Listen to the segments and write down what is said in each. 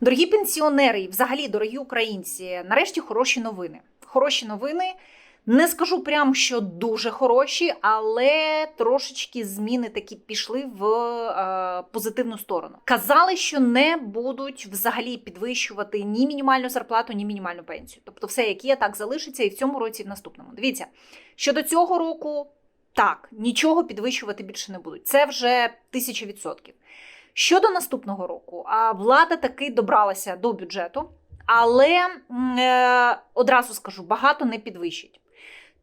Дорогі пенсіонери і взагалі дорогі українці, нарешті хороші новини. Хороші новини. Не скажу прям, що дуже хороші, але трошечки зміни такі пішли в е, позитивну сторону. Казали, що не будуть взагалі підвищувати ні мінімальну зарплату, ні мінімальну пенсію. Тобто, все, як є, так залишиться і в цьому році, і в наступному. Дивіться, щодо цього року, так, нічого підвищувати більше не будуть. Це вже тисяча відсотків. Щодо наступного року, влада таки добралася до бюджету, але е, одразу скажу, багато не підвищить.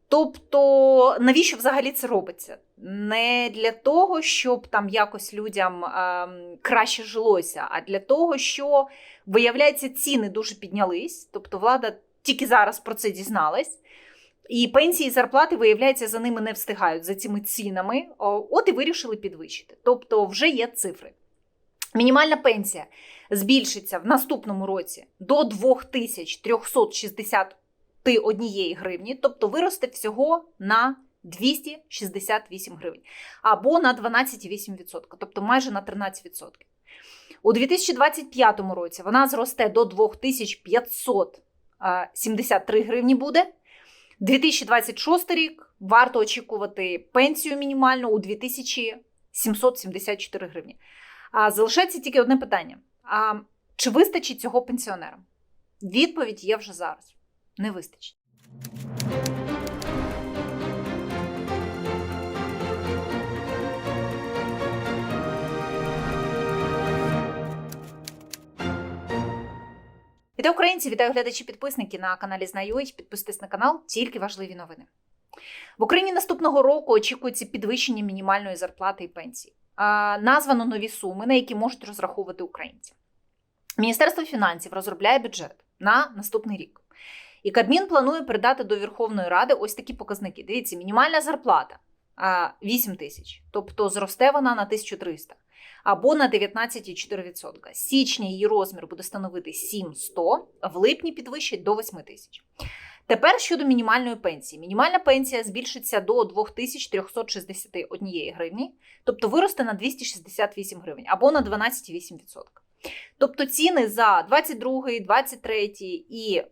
Тобто, навіщо взагалі це робиться? Не для того, щоб там якось людям ем, краще жилося, а для того, що виявляється, ціни дуже піднялись. Тобто, влада тільки зараз про це дізналась. І пенсії і зарплати, виявляється, за ними не встигають за цими цінами. От і вирішили підвищити. Тобто, вже є цифри. Мінімальна пенсія збільшиться в наступному році до 2361 гривні, тобто виросте всього на 268 гривень, або на 12,8%, тобто майже на 13%. У 2025 році вона зросте до 2573 гривні буде. 2026 рік варто очікувати пенсію мінімальну у 2774 гривні. А залишається тільки одне питання: а чи вистачить цього пенсіонерам? Відповідь є вже зараз. Не вистачить. Вітаю українці, вітаю глядачі підписники на каналі Знаю. Підписуйтесь на канал, тільки важливі новини. В Україні наступного року очікується підвищення мінімальної зарплати і пенсії. Названо нові суми, на які можуть розраховувати українці. Міністерство фінансів розробляє бюджет на наступний рік. І Кабмін планує передати до Верховної Ради ось такі показники. Дивіться, мінімальна зарплата 8 тисяч, тобто зросте вона на 1300 або на 19,4%. З Січня її розмір буде становити 7100, в липні підвищать до 8 тисяч. Тепер щодо мінімальної пенсії. Мінімальна пенсія збільшиться до 2361 гривні, тобто виросте на 268 гривень або на 12,8%. Тобто ціни за 22, 23 і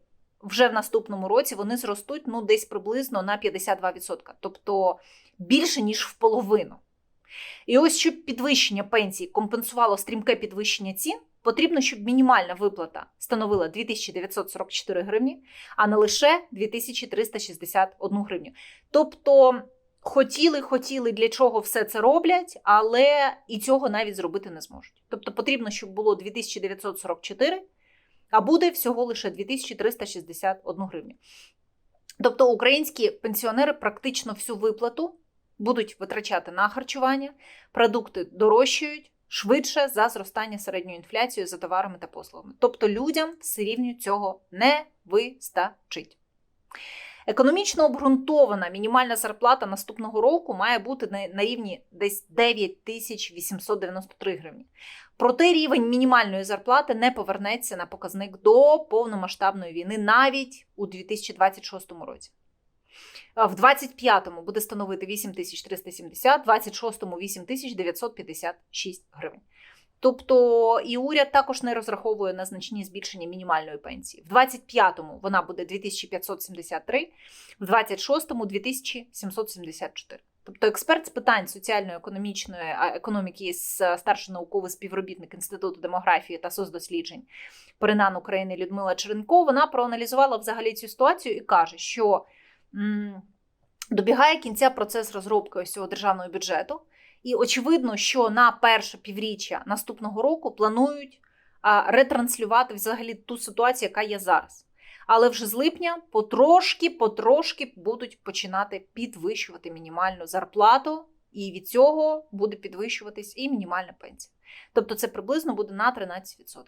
вже в наступному році вони зростуть ну, десь приблизно на 52%, тобто більше, ніж в половину. І ось щоб підвищення пенсії компенсувало стрімке підвищення цін, потрібно, щоб мінімальна виплата становила 2944 гривні, а не лише 2361 гривню. Тобто хотіли, хотіли, для чого все це роблять, але і цього навіть зробити не зможуть. Тобто потрібно, щоб було 2944, а буде всього лише 2361 гривню. Тобто українські пенсіонери практично всю виплату будуть витрачати на харчування, продукти дорожчають швидше за зростання середньої інфляції за товарами та послугами. Тобто людям все рівню цього не вистачить. Економічно обґрунтована мінімальна зарплата наступного року має бути на рівні десь 9893 гривні. Проте рівень мінімальної зарплати не повернеться на показник до повномасштабної війни навіть у 2026 році. В 25-му буде становити 8370, в 26-му 8956 гривень. Тобто і уряд також не розраховує на значні збільшення мінімальної пенсії. В 25-му вона буде 2573, в 26-му 2774. Тобто експерт з питань соціально-економічної економіки з старший науковий співробітник Інституту демографії та соцдосліджень Перенан України Людмила Черенко, вона проаналізувала взагалі цю ситуацію і каже, що добігає кінця процес розробки ось цього державного бюджету. І очевидно, що на перше півріччя наступного року планують ретранслювати взагалі ту ситуацію, яка є зараз. Але вже з липня потрошки, потрошки будуть починати підвищувати мінімальну зарплату, і від цього буде підвищуватись і мінімальна пенсія. Тобто це приблизно буде на 13%.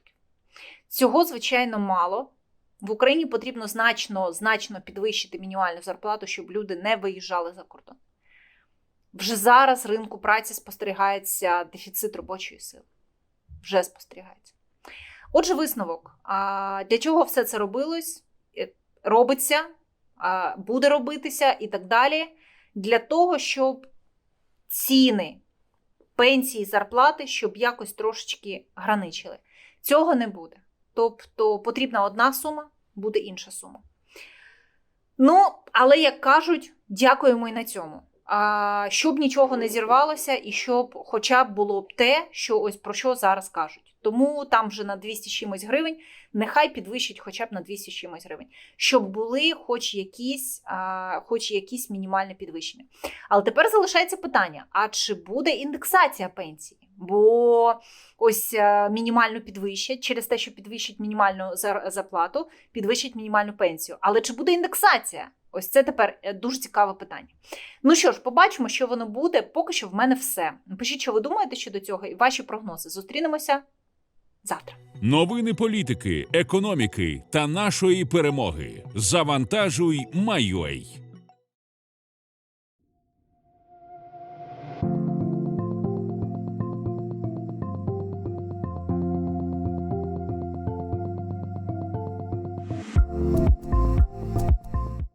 Цього, звичайно, мало. В Україні потрібно значно, значно підвищити мінімальну зарплату, щоб люди не виїжджали за кордон. Вже зараз ринку праці спостерігається дефіцит робочої сили. Вже спостерігається. Отже, висновок. Для чого все це робилось? Е, робиться, буде робитися і так далі. Для того, щоб ціни пенсії, зарплати, щоб якось трошечки граничили. Цього не буде. Тобто потрібна одна сума, буде інша сума. Ну, але як кажуть, дякуємо і на цьому. Щоб нічого не зірвалося, і щоб хоча б було б те, що ось про що зараз кажуть. Тому там вже на 200 чимось гривень, нехай підвищить хоча б на 200 чимось гривень, щоб були хоч якісь, а, хоч якісь мінімальне підвищення. Але тепер залишається питання: а чи буде індексація пенсії? Бо ось е, мінімальну підвищать через те, що підвищать мінімальну зарплату, підвищать мінімальну пенсію. Але чи буде індексація? Ось це тепер е, дуже цікаве питання. Ну що ж, побачимо, що воно буде. Поки що в мене все. Напишіть, що ви думаєте щодо цього, і ваші прогнози. Зустрінемося завтра. Новини політики, економіки та нашої перемоги. Завантажуй, Майой.